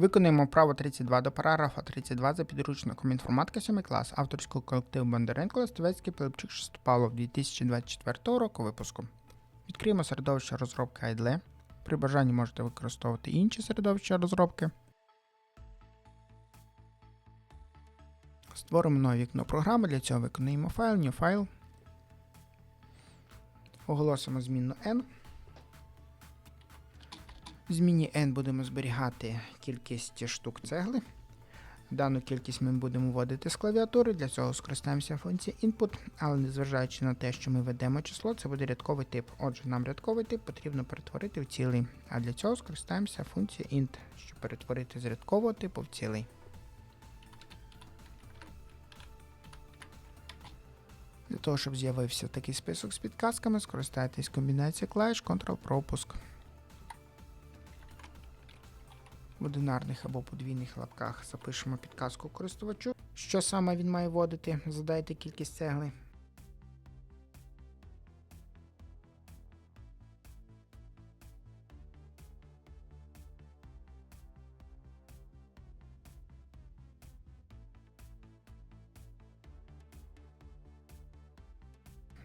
Виконуємо право 32 до параграфа 32 за підручником інформатика 7 клас авторського колективу Бондаренко Листовецький Пилипчук Шестопалов 2024 року випуску. Відкриємо середовище розробки IDLE. При бажанні можете використовувати інші середовища розробки. Створимо нове вікно програми. Для цього виконуємо файл, new файл. Оголосимо змінну n. В зміні n будемо зберігати кількість штук цегли. Дану кількість ми будемо вводити з клавіатури, для цього скористаємося функцією input, але незважаючи на те, що ми ведемо число, це буде рядковий тип. Отже, нам рядковий тип потрібно перетворити в цілий. А для цього скористаємося функцією int, щоб перетворити з рядкового типу в цілий. Для того, щоб з'явився такий список з підказками, скористайтесь комбінацією клавіш Ctrl-пропуск. В одинарних або подвійних лапках запишемо підказку користувачу, що саме він має вводити, задайте кількість цегли.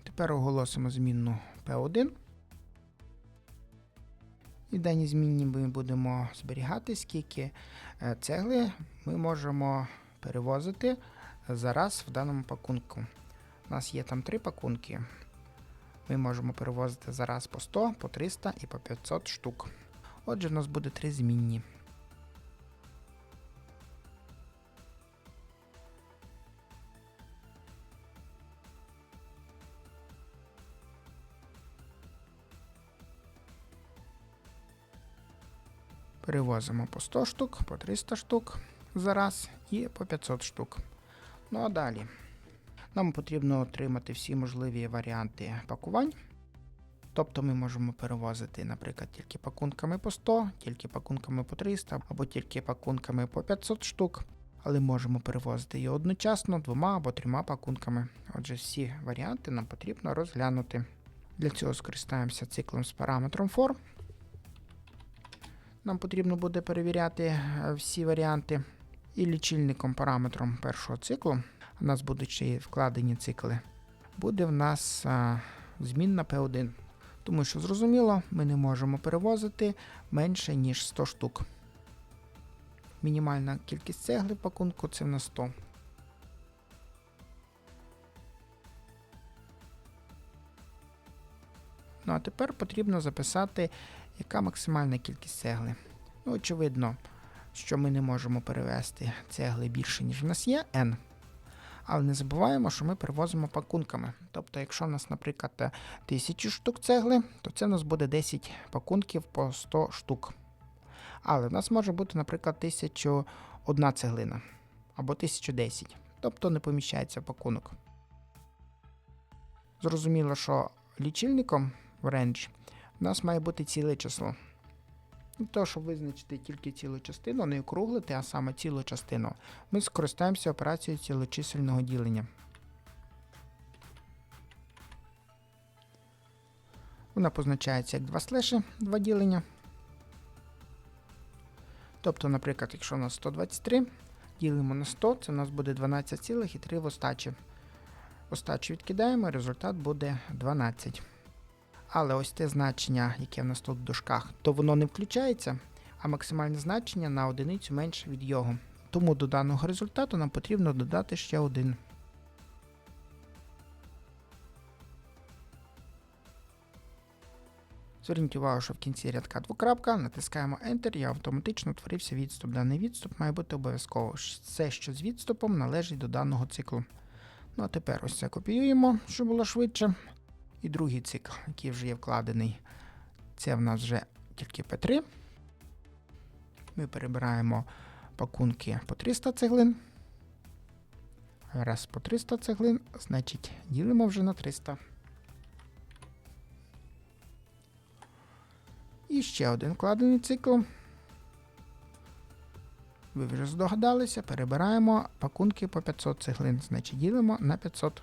Тепер оголосимо змінну P1. І в даній змінні ми будемо зберігати, скільки е, цегли ми можемо перевозити зараз в даному пакунку. У нас є там три пакунки. Ми можемо перевозити зараз по 100, по 300 і по 500 штук. Отже, в нас буде три змінні. Перевозимо по 100 штук, по 300 штук за раз і по 500 штук. Ну а далі. Нам потрібно отримати всі можливі варіанти пакувань. Тобто ми можемо перевозити, наприклад, тільки пакунками по 100, тільки пакунками по 300 або тільки пакунками по 500 штук. Але можемо перевозити її одночасно двома або трьома пакунками. Отже, всі варіанти нам потрібно розглянути. Для цього скористаємося циклом з параметром for. Нам потрібно буде перевіряти е, всі варіанти. І лічильником параметром першого циклу, у нас будуть ще вкладені цикли, буде в нас а, змінна P1. Тому що, зрозуміло, ми не можемо перевозити менше, ніж 100 штук. Мінімальна кількість цегли пакунку це на 100. Ну а тепер потрібно записати, яка максимальна кількість цегли. Ну, очевидно, що ми не можемо перевести цегли більше, ніж в нас є n. Але не забуваємо, що ми перевозимо пакунками. Тобто, якщо в нас, наприклад, 1000 штук цегли, то це у нас буде 10 пакунків по 100 штук. Але в нас може бути, наприклад, 1001 цеглина або 1010. Тобто не поміщається пакунок. Зрозуміло, що лічильником в range в нас має бути ціле число. Того, щоб визначити тільки цілу частину, не округлити, а саме цілу частину, ми скористаємося операцією цілочисельного ділення. Вона позначається як два слеші, два ділення. Тобто, наприклад, якщо у нас 123, ділимо на 100, це у нас буде 12,3 в остачі. Остачу відкидаємо, результат буде 12. Але ось те значення, яке в нас тут в дужках, то воно не включається, а максимальне значення на одиницю менше від його. Тому до даного результату нам потрібно додати ще один. Зверніть увагу, що в кінці рядка двокрапка, натискаємо Enter і автоматично утворився відступ. Даний відступ має бути обов'язково. Все, що з відступом, належить до даного циклу. Ну а тепер ось це копіюємо, щоб було швидше. І другий цикл, який вже є вкладений, це в нас вже тільки P3. Ми перебираємо пакунки по 300 цеглин. Раз по 300 цеглин, значить ділимо вже на 300. І ще один вкладений цикл. Ви вже здогадалися, перебираємо пакунки по 500 цеглин, значить ділимо на 500.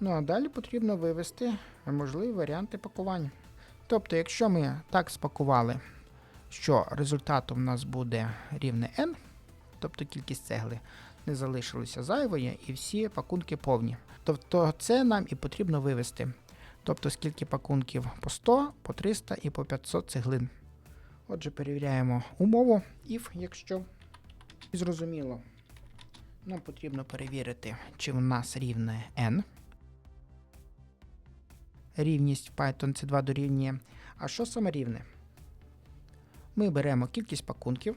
Ну а далі потрібно вивести можливі варіанти пакування. Тобто, якщо ми так спакували, що результатом у нас буде рівне n, тобто кількість цегли, не залишилося зайвої і всі пакунки повні. Тобто це нам і потрібно вивести. Тобто скільки пакунків по 100, по 300 і по 500 цеглин. Отже, перевіряємо умову, if, якщо І зрозуміло. Нам потрібно перевірити, чи в нас рівне n. Рівність Python це 2 дорівнює. А що саме рівне? Ми беремо кількість пакунків.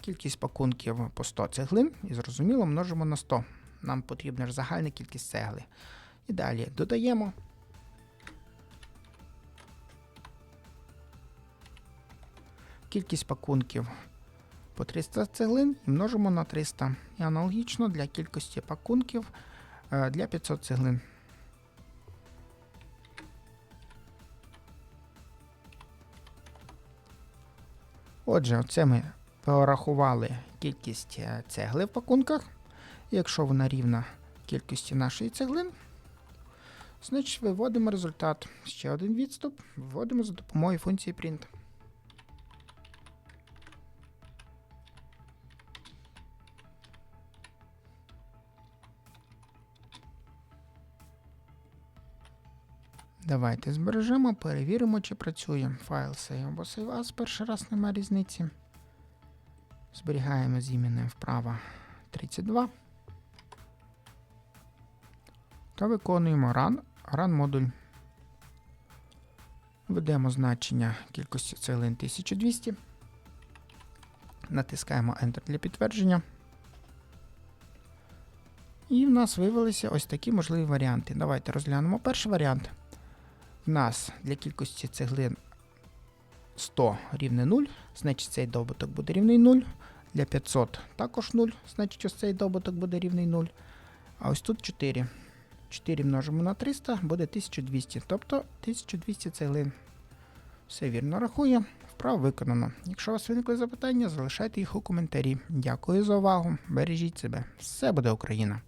Кількість пакунків по 100 цеглин і зрозуміло множимо на 100. Нам потрібна ж загальна кількість цегли. І далі додаємо. Кількість пакунків по 300 цеглин і множимо на 300. І аналогічно для кількості пакунків для 500 цеглин. Отже, оце ми порахували кількість е, цегли в пакунках. Якщо вона рівна кількості нашої цеглин, значить виводимо результат. Ще один відступ. Вводимо за допомогою функції print. Давайте збережемо, перевіримо, чи працює. Файл save або save as. Перший раз немає різниці. Зберігаємо з іменем вправо 32. Та виконуємо run, run модуль. Введемо значення кількості цеглин 1200. Натискаємо Enter для підтвердження. І в нас виявилися ось такі можливі варіанти. Давайте розглянемо перший варіант. Нас для кількості цеглин 100 рівне 0, значить цей добуток буде рівний 0. Для 500 також 0, значить ось цей добуток буде рівний 0. А ось тут 4. 4 множимо на 300 буде 1200, тобто 1200 цеглин. Все вірно рахує, вправо виконано. Якщо у вас виникли запитання, залишайте їх у коментарі. Дякую за увагу. Бережіть себе. Все буде Україна!